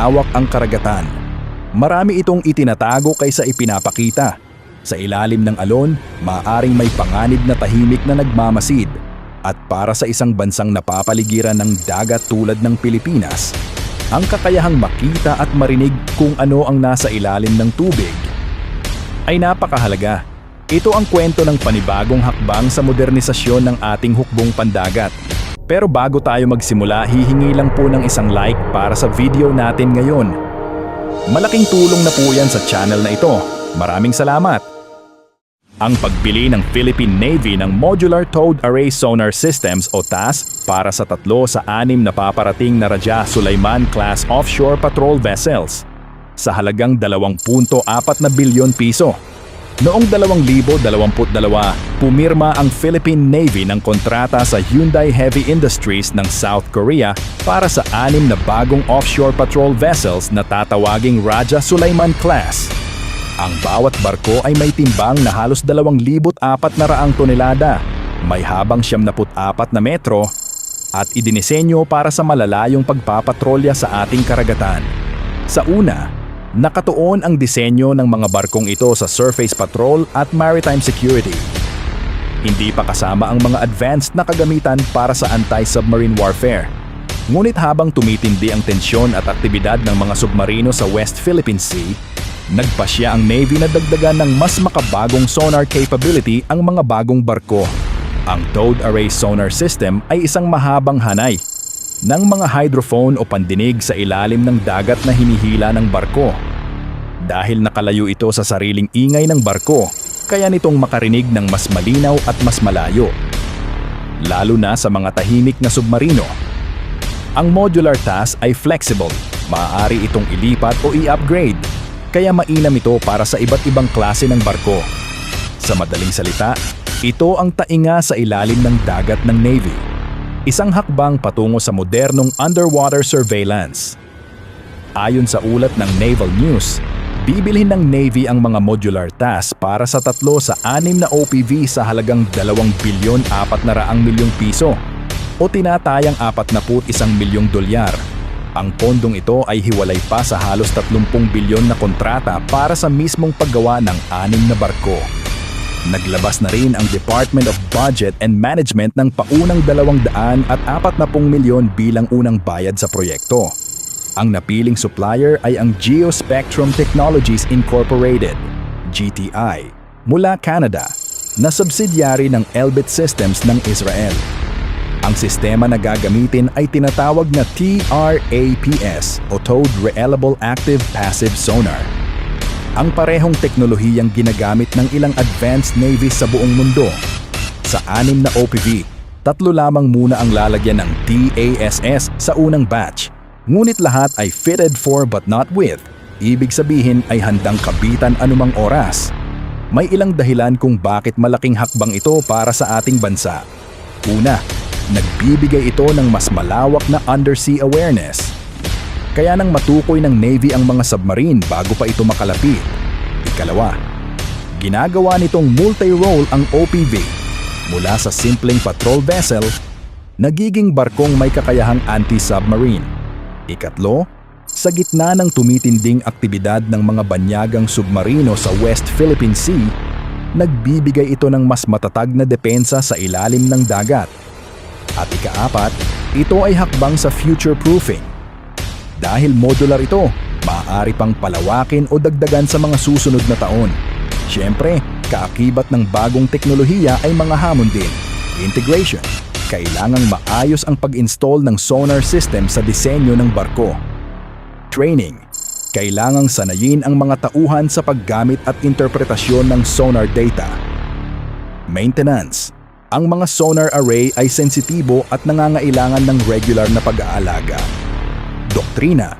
malawak ang karagatan. Marami itong itinatago kaysa ipinapakita. Sa ilalim ng alon, maaring may panganib na tahimik na nagmamasid. At para sa isang bansang napapaligiran ng dagat tulad ng Pilipinas, ang kakayahang makita at marinig kung ano ang nasa ilalim ng tubig ay napakahalaga. Ito ang kwento ng panibagong hakbang sa modernisasyon ng ating hukbong pandagat. Pero bago tayo magsimula, hihingi lang po ng isang like para sa video natin ngayon. Malaking tulong na po yan sa channel na ito. Maraming salamat! Ang pagbili ng Philippine Navy ng Modular Towed Array Sonar Systems o TAS para sa tatlo sa anim na paparating na Raja Sulaiman class offshore patrol vessels sa halagang 2.4 na bilyon piso. Noong 2022, pumirma ang Philippine Navy ng kontrata sa Hyundai Heavy Industries ng South Korea para sa anim na bagong offshore patrol vessels na tatawaging Raja Sulaiman class. Ang bawat barko ay may timbang na halos 2,400 tonelada, may habang 74 na metro, at idinisenyo para sa malalayong pagpapatrolya sa ating karagatan. Sa una, nakatuon ang disenyo ng mga barkong ito sa surface patrol at maritime security. Hindi pa kasama ang mga advanced na kagamitan para sa anti-submarine warfare. Ngunit habang tumitindi ang tensyon at aktibidad ng mga submarino sa West Philippine Sea, Nagpasya ang Navy na dagdagan ng mas makabagong sonar capability ang mga bagong barko. Ang Towed Array Sonar System ay isang mahabang hanay ng mga hydrophone o pandinig sa ilalim ng dagat na hinihila ng barko. Dahil nakalayo ito sa sariling ingay ng barko, kaya nitong makarinig ng mas malinaw at mas malayo. Lalo na sa mga tahimik na submarino. Ang modular TAS ay flexible, maaari itong ilipat o i-upgrade kaya mainam ito para sa iba't ibang klase ng barko. Sa madaling salita, ito ang tainga sa ilalim ng dagat ng Navy. Isang hakbang patungo sa modernong underwater surveillance. Ayon sa ulat ng Naval News, bibilhin ng Navy ang mga modular TAS para sa tatlo sa anim na OPV sa halagang 2 bilyon 400 milyong piso o tinatayang 41 milyong dolyar ang pondong ito ay hiwalay pa sa halos 30 bilyon na kontrata para sa mismong paggawa ng anim na barko. Naglabas na rin ang Department of Budget and Management ng paunang 200 at 40 milyon bilang unang bayad sa proyekto. Ang napiling supplier ay ang Geospectrum Technologies Incorporated, GTI, mula Canada, na subsidiary ng Elbit Systems ng Israel. Ang sistema na gagamitin ay tinatawag na TRAPS o Towed Reliable Active Passive Sonar. Ang parehong teknolohiyang ginagamit ng ilang advanced navies sa buong mundo. Sa anim na OPV, tatlo lamang muna ang lalagyan ng TASS sa unang batch. Ngunit lahat ay fitted for but not with. Ibig sabihin ay handang kabitan anumang oras. May ilang dahilan kung bakit malaking hakbang ito para sa ating bansa. Una, nagbibigay ito ng mas malawak na undersea awareness. Kaya nang matukoy ng Navy ang mga submarine bago pa ito makalapit. Ikalawa, ginagawa nitong multi-role ang OPV. Mula sa simpleng patrol vessel, nagiging barkong may kakayahang anti-submarine. Ikatlo, sa gitna ng tumitinding aktibidad ng mga banyagang submarino sa West Philippine Sea, nagbibigay ito ng mas matatag na depensa sa ilalim ng dagat. At ikaapat, ito ay hakbang sa future proofing. Dahil modular ito, maaari pang palawakin o dagdagan sa mga susunod na taon. Siyempre, kaakibat ng bagong teknolohiya ay mga hamon din. Integration. Kailangang maayos ang pag-install ng sonar system sa disenyo ng barko. Training. Kailangang sanayin ang mga tauhan sa paggamit at interpretasyon ng sonar data. Maintenance ang mga sonar array ay sensitibo at nangangailangan ng regular na pag-aalaga. Doktrina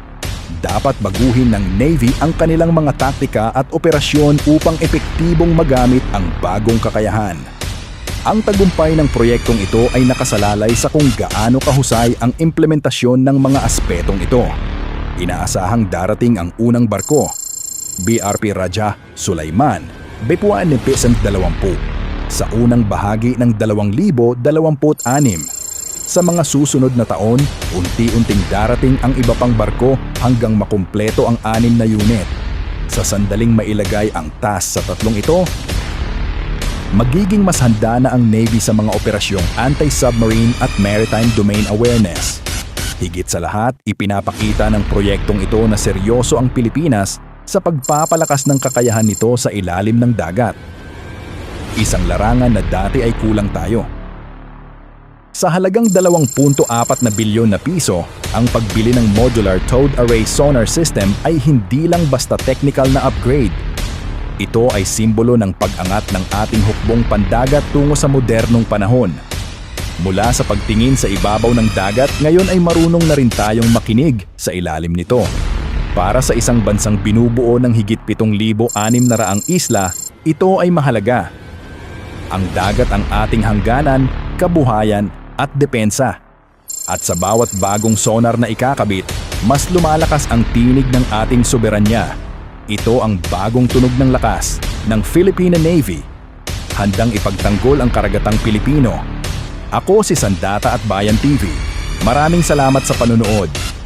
dapat baguhin ng Navy ang kanilang mga taktika at operasyon upang epektibong magamit ang bagong kakayahan. Ang tagumpay ng proyektong ito ay nakasalalay sa kung gaano kahusay ang implementasyon ng mga aspetong ito. Inaasahang darating ang unang barko, BRP Raja Sulaiman, Bepuan ni Pesant 20 sa unang bahagi ng 2026. Sa mga susunod na taon, unti-unting darating ang iba pang barko hanggang makumpleto ang anim na unit. Sa sandaling mailagay ang TAS sa tatlong ito, magiging mas handa na ang Navy sa mga operasyong anti-submarine at maritime domain awareness. Higit sa lahat, ipinapakita ng proyektong ito na seryoso ang Pilipinas sa pagpapalakas ng kakayahan nito sa ilalim ng dagat. Isang larangan na dati ay kulang tayo. Sa halagang 2.4 na bilyon na piso, ang pagbili ng modular towed array sonar system ay hindi lang basta technical na upgrade. Ito ay simbolo ng pag-angat ng ating hukbong pandagat tungo sa modernong panahon. Mula sa pagtingin sa ibabaw ng dagat, ngayon ay marunong na rin tayong makinig sa ilalim nito. Para sa isang bansang binubuo ng higit 7,600 isla, ito ay mahalaga. Ang dagat ang ating hangganan, kabuhayan at depensa. At sa bawat bagong sonar na ikakabit, mas lumalakas ang tinig ng ating soberanya. Ito ang bagong tunog ng lakas ng Philippine Navy. Handang ipagtanggol ang karagatang Pilipino. Ako si Sandata at Bayan TV. Maraming salamat sa panunood.